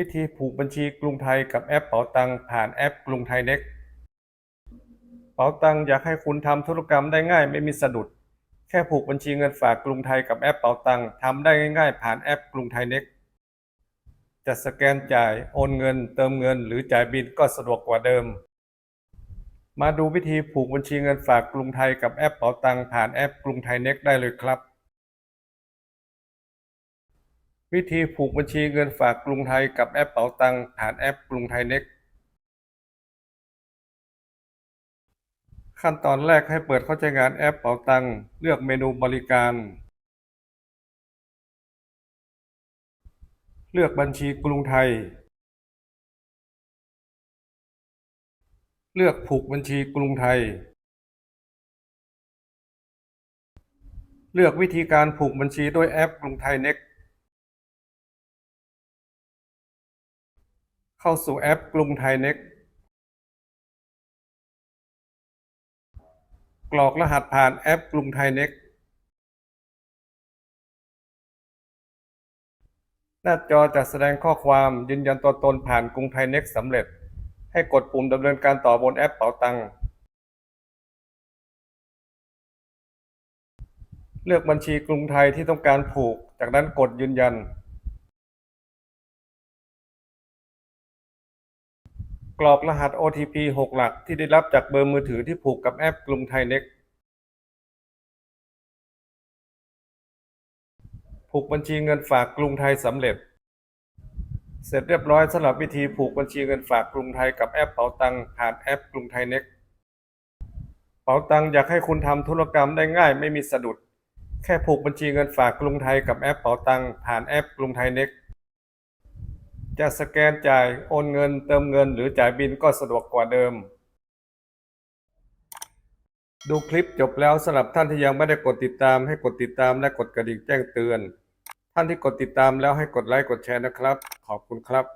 วิธีผูกบัญชีกรุงไทยกับแอปเป๋าตังผ่านแอปกรุงไทยเน็กเป๋าตังอยากให้คุณทำธุรกรรมได้ง่ายไม่มีสะดุด แค่ผูกบัญชีเงินฝากกรุงไทยกับแอปเป๋าตังทำได้ง่าย ๆ ผ่านแอปกรุงไทยเน็กจะสแกนจ่ายโอนเงิน เติมเงิน หรือจ่ายบิลก็สะดวกกว่าเดิม มาดูวิธีผูกบัญชีเงินฝากกรุงไทยกับแอปเป๋าตังผ่านแอปกรุงไทยเน็กได้เลยครับ วิธีผูกบัญชีเงินฝากกรุงไทยกับแอปเป๋าตังผ่านแอปกรุงไทยเน็กขั้นตอนแรกให้เปิดเข้าใช้งานแอปเป๋าตังเลือกเมนูบริการ เลือกบัญชีกรุงไทย เลือกผูกบัญชีกรุงไทย เลือกวิธีการผูกบัญชีด้วยแอปกรุงไทยเน็ก เข้าสู่แอปกรุงไทยเน็กกรอกรหัสผ่านแอปกรุงไทยเน็กหน้าจอจะแสดงข้อความยืนยันตัวตนผ่านกรุงไทยเน็กสำเร็จ ให้กดปุ่มดำเนินการต่อบนแอปเป๋าตังเลือกบัญชีกรุงไทยที่ต้องการผูก จากนั้นกดยืนยัน กรอกรหัส OTP 6 หลักที่ได้รับจากเบอร์มือถือที่ผูกกับแอปกรุงไทยเน็กผูกบัญชีเงินฝากกรุงไทยสำเร็จ เสร็จเรียบร้อยสำหรับวิธีผูกบัญชีเงินฝากกรุงไทยกับแอปเป๋าตังผ่านแอปกรุงไทยเน็กเป๋าตังอยากให้คุณทำธุรกรรมได้ง่ายไม่มีสะดุด แค่ผูกบัญชีเงินฝากกรุงไทยกับแอปเป๋าตังผ่านแอปกรุงไทยเน็ก จะสแกนจ่ายโอนเงินเติมเงิน หรือจ่ายบินก็สะดวกกว่าเดิม ดูคลิปจบแล้วสำหรับท่านที่ยังไม่ได้กดติดตามให้กดติดตามและกดกระดิ่งแจ้งเตือน ท่านที่กดติดตามแล้วให้กดไลค์กดแชร์นะครับ ขอบคุณครับ